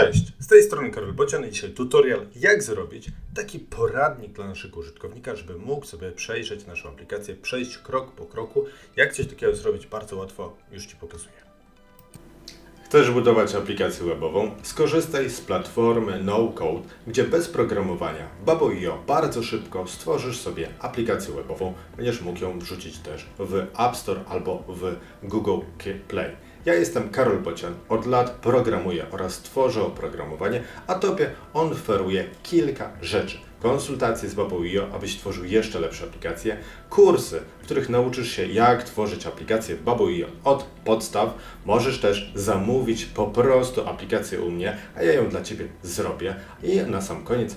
Cześć, z tej strony Karol Bocian i dzisiaj tutorial jak zrobić taki poradnik dla naszego użytkownika, żeby mógł sobie przejrzeć naszą aplikację, przejść krok po kroku. Jak coś takiego zrobić bardzo łatwo, już Ci pokazuję. Chcesz budować aplikację webową? Skorzystaj z platformy No Code, gdzie bez programowania w Babo.io bardzo szybko stworzysz sobie aplikację webową. Będziesz mógł ją wrzucić też w App Store albo w Google Play. Ja jestem Karol Bocian, od lat programuję oraz tworzę oprogramowanie, a Tobie on oferuje kilka rzeczy. Konsultacje z Babo.io, abyś tworzył jeszcze lepsze aplikacje, kursy, w których nauczysz się jak tworzyć aplikacje w Babo.io od podstaw. Możesz też zamówić po prostu aplikację u mnie, a ja ją dla Ciebie zrobię. I na sam koniec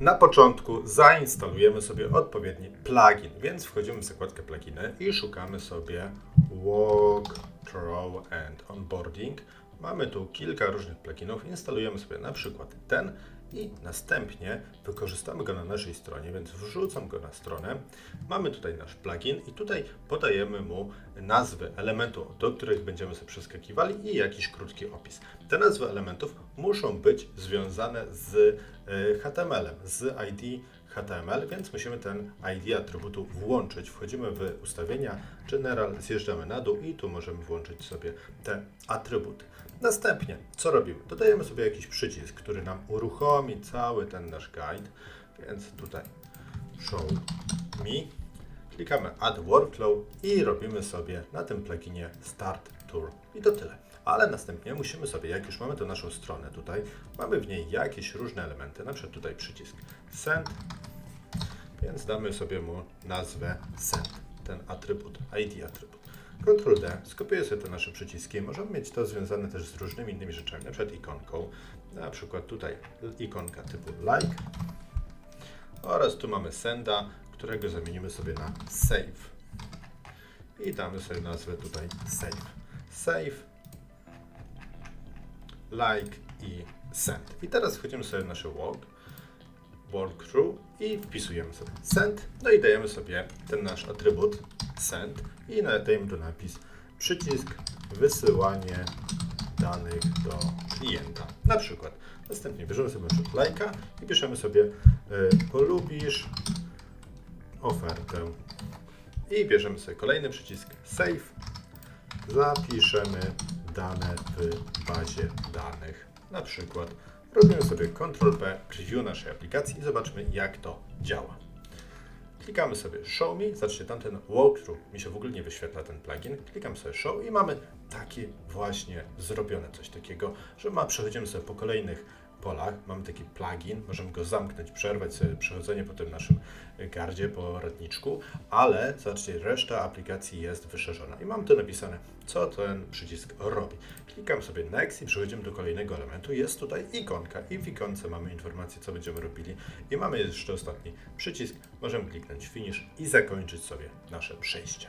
Na początku zainstalujemy sobie odpowiedni plugin, więc wchodzimy w zakładkę pluginy i szukamy sobie Walk, Throw and Onboarding. Mamy tu kilka różnych pluginów, instalujemy sobie na przykład ten i następnie wykorzystamy go na naszej stronie, więc wrzucam go na stronę. Mamy tutaj nasz plugin i tutaj podajemy mu nazwy elementu, do których będziemy sobie przeskakiwali i jakiś krótki opis. Te nazwy elementów muszą być związane z y, HTML-em, z ID HTML, więc musimy ten ID atrybutu włączyć. Wchodzimy w ustawienia General, zjeżdżamy na dół i tu możemy włączyć sobie te atrybuty. Następnie, co robimy? Dodajemy sobie jakiś przycisk, który nam uruchomi cały ten nasz guide, więc tutaj show me, klikamy add workflow i robimy sobie na tym pluginie start tour i to tyle. Ale następnie musimy sobie, jak już mamy tę naszą stronę tutaj, mamy w niej jakieś różne elementy, na przykład tutaj przycisk send, więc damy sobie mu nazwę send, ten atrybut, ID atrybut. Ctrl D, skopiuję sobie te nasze przyciski. Możemy mieć to związane też z różnymi innymi rzeczami, na przykład ikonką. Na przykład tutaj ikonka typu like. Oraz tu mamy senda, którego zamienimy sobie na save. I damy sobie nazwę tutaj save. Save, like i send. I teraz wchodzimy sobie w nasze walk walkthrough i wpisujemy sobie send, no i dajemy sobie ten nasz atrybut send i dajemy tu napis przycisk wysyłanie danych do klienta. Na przykład następnie bierzemy sobie na przykład lajka i piszemy sobie y, polubisz ofertę i bierzemy sobie kolejny przycisk save zapiszemy dane w bazie danych. Na przykład robimy sobie Ctrl-P, preview naszej aplikacji i zobaczmy jak to działa. Klikamy sobie Show Me, zobaczcie, tamten walkthrough mi się w ogóle nie wyświetla ten plugin. Klikam sobie Show i mamy takie właśnie zrobione coś takiego, że ma, przechodzimy sobie po kolejnych polach, mamy taki plugin, możemy go zamknąć, przerwać sobie przechodzenie po tym naszym gardzie, po ratniczku, ale zobaczcie, reszta aplikacji jest wyszerzona. I mam tu napisane, co ten przycisk robi. Klikam sobie Next i przechodzimy do kolejnego elementu, jest tutaj ikonka i w ikonce mamy informację, co będziemy robili. I mamy jeszcze ostatni przycisk, możemy kliknąć Finish i zakończyć sobie nasze przejście.